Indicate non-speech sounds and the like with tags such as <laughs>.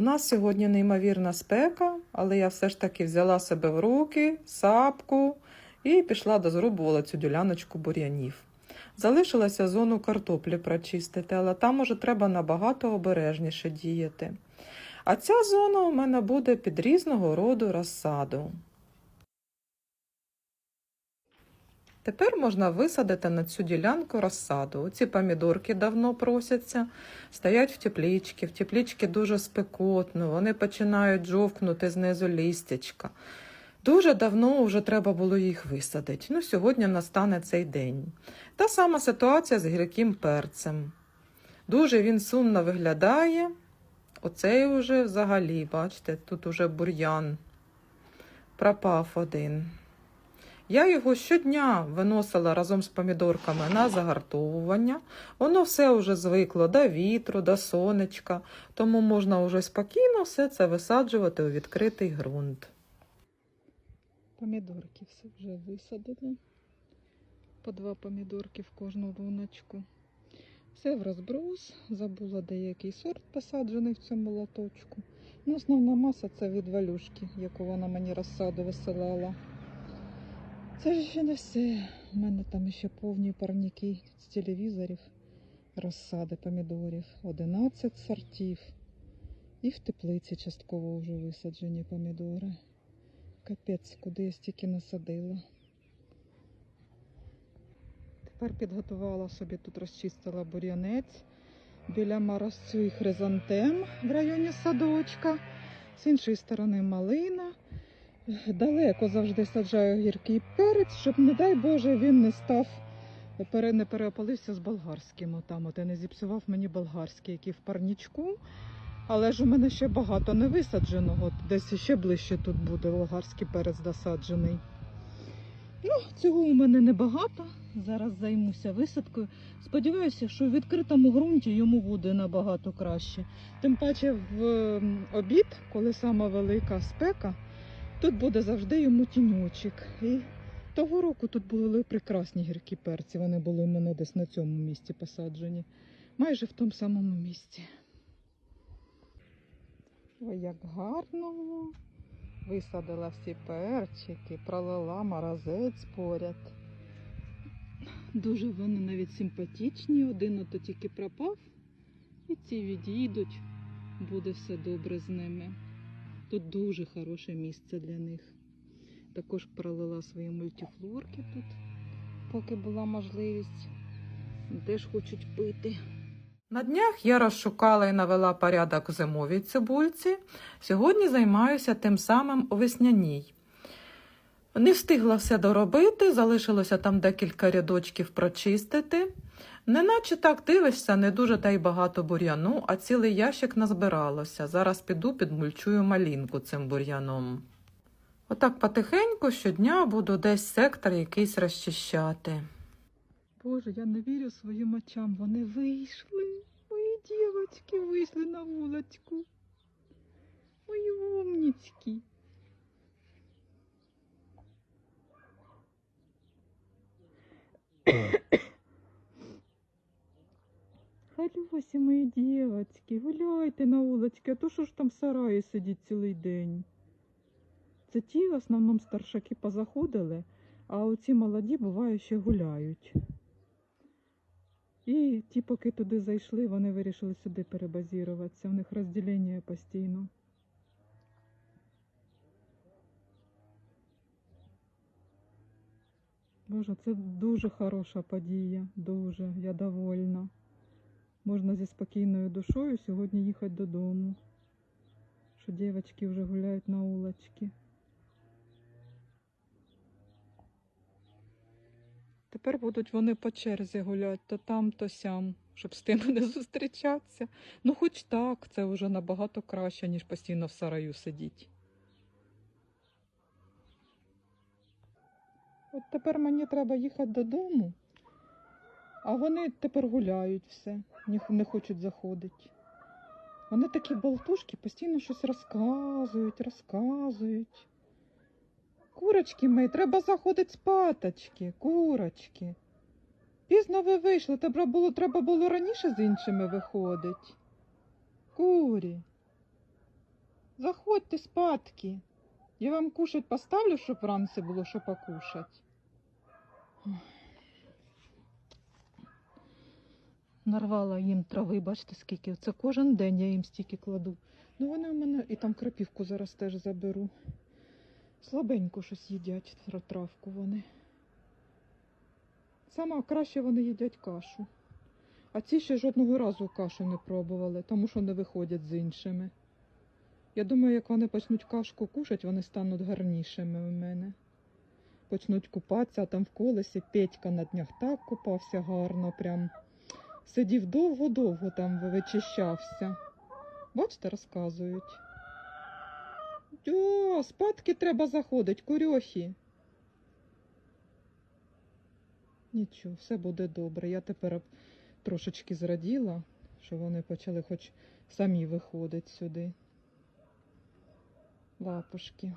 У нас сьогодні неймовірна спека, але я все ж таки взяла себе в руки, сапку і пішла дозрубувала цю діляночку бур'янів. Залишилася зону картоплі прочистити, але там уже треба набагато обережніше діяти. А ця зона у мене буде під різного роду розсаду. Тепер можна висадити на цю ділянку розсаду. Ці помідорки давно просяться, стоять в теплічці. В теплічці дуже спекотно, вони починають жовкнути знизу лістячка. Дуже давно вже треба було їх висадити. Ну, сьогодні настане цей день. Та сама ситуація з гірким перцем. Дуже він сумно виглядає. Оцей уже взагалі, бачите, тут уже бур'ян. Пропав один. Я його щодня виносила разом з помідорками на загартовування. Воно все вже звикло до вітру, до сонечка, тому можна вже спокійно все це висаджувати у відкритий ґрунт. Помідорки все вже висадили. По два помідорки в кожну луночку. Все в розброс. Забула деякий сорт посаджений в цьому лоточку. Ну, основна маса це від валюшки, яку вона мені розсаду висилала. Це ж ще не все. У мене там ще повні парніки з телевізорів, розсади помідорів, 11 сортів. І в теплиці частково вже висаджені помідори. Капець, куди я стільки насадила. Тепер підготувала собі тут розчистила бур'янець біля маросцю і хризантем в районі садочка. З іншої сторони малина. Далеко завжди саджаю гіркий перець, щоб, не дай Боже, він не став, не переопалився з болгарським. Отам, от і не зіпсував мені болгарський, який в парнічку. Але ж у мене ще багато не висадженого. Десь ще ближче тут буде болгарський перець досаджений. Ну, цього у мене небагато. Зараз займуся висадкою. Сподіваюся, що в відкритому ґрунті йому буде набагато краще. Тим паче в обід, коли сама велика спека, тут буде завжди йому тіньочок. І того року тут були прекрасні гіркі перці. Вони були у мене десь на цьому місці посаджені. Майже в тому самому місці. Ой, як гарно. Висадила всі перчики, пролила морозець поряд. Дуже вони навіть симпатичні. Один ото тільки пропав, і ці відійдуть. Буде все добре з ними. Тут дуже хороше місце для них. Також пролила свої мультифлорки тут, поки була можливість. Теж хочуть пити. На днях я розшукала і навела порядок в зимовій цибульці. Сьогодні займаюся тим самим у весняній. Не встигла все доробити, залишилося там декілька рядочків прочистити. Неначе так дивишся, не дуже та й багато бур'яну, а цілий ящик назбиралося. Зараз піду підмульчую малінку цим бур'яном. Отак потихеньку щодня буду десь сектор якийсь розчищати. Боже, я не вірю своїм очам. Вони вийшли. Мої дівочки вийшли на вуличку. Мої умніцькі. <coughs> Халюсі, мої дівочки, гуляйте на вуличці, а то що ж там в сараї сидіть цілий день. Це ті в основному старшаки позаходили, а оці молоді буває ще гуляють. І ті, поки туди зайшли, вони вирішили сюди перебазіруватися. У них розділення постійно. Боже, це дуже хороша подія. Дуже. Я довольна. Можна зі спокійною душою сьогодні їхати додому. Що дівчатки вже гуляють на вуличці. Тепер будуть вони по черзі гуляти, то там, то сям, щоб з тими <laughs> не зустрічатися. Ну, хоч так, це вже набагато краще, ніж постійно в сараю сидіти. От тепер мені треба їхати додому, а вони тепер гуляють все, не, хочуть заходити. Вони такі болтушки, постійно щось розказують, розказують. Курочки мої, треба заходити спаточки, курочки. Пізно ви вийшли, треба було, треба було раніше з іншими виходити. Курі. Заходьте спадки. Я вам кушать поставлю, щоб вранці було що покушать. Ой. Нарвала їм трави, бачите, скільки. Це кожен день я їм стільки кладу. Ну вони у мене і там крапівку зараз теж заберу. Слабенько щось їдять травку вони. Саме краще вони їдять кашу. А ці ще жодного разу кашу не пробували, тому що не виходять з іншими. Я думаю, як вони почнуть кашку кушати, вони стануть гарнішими у мене. Почнуть купатися, а там в колесі Петька на днях так купався гарно, прям сидів довго-довго там вичищався. Бачите, розказують. О, спадки треба заходить, курьохи. Нічого, все буде добре. Я тепер трошечки зраділа, що вони почали хоч самі виходити сюди. Лапушки.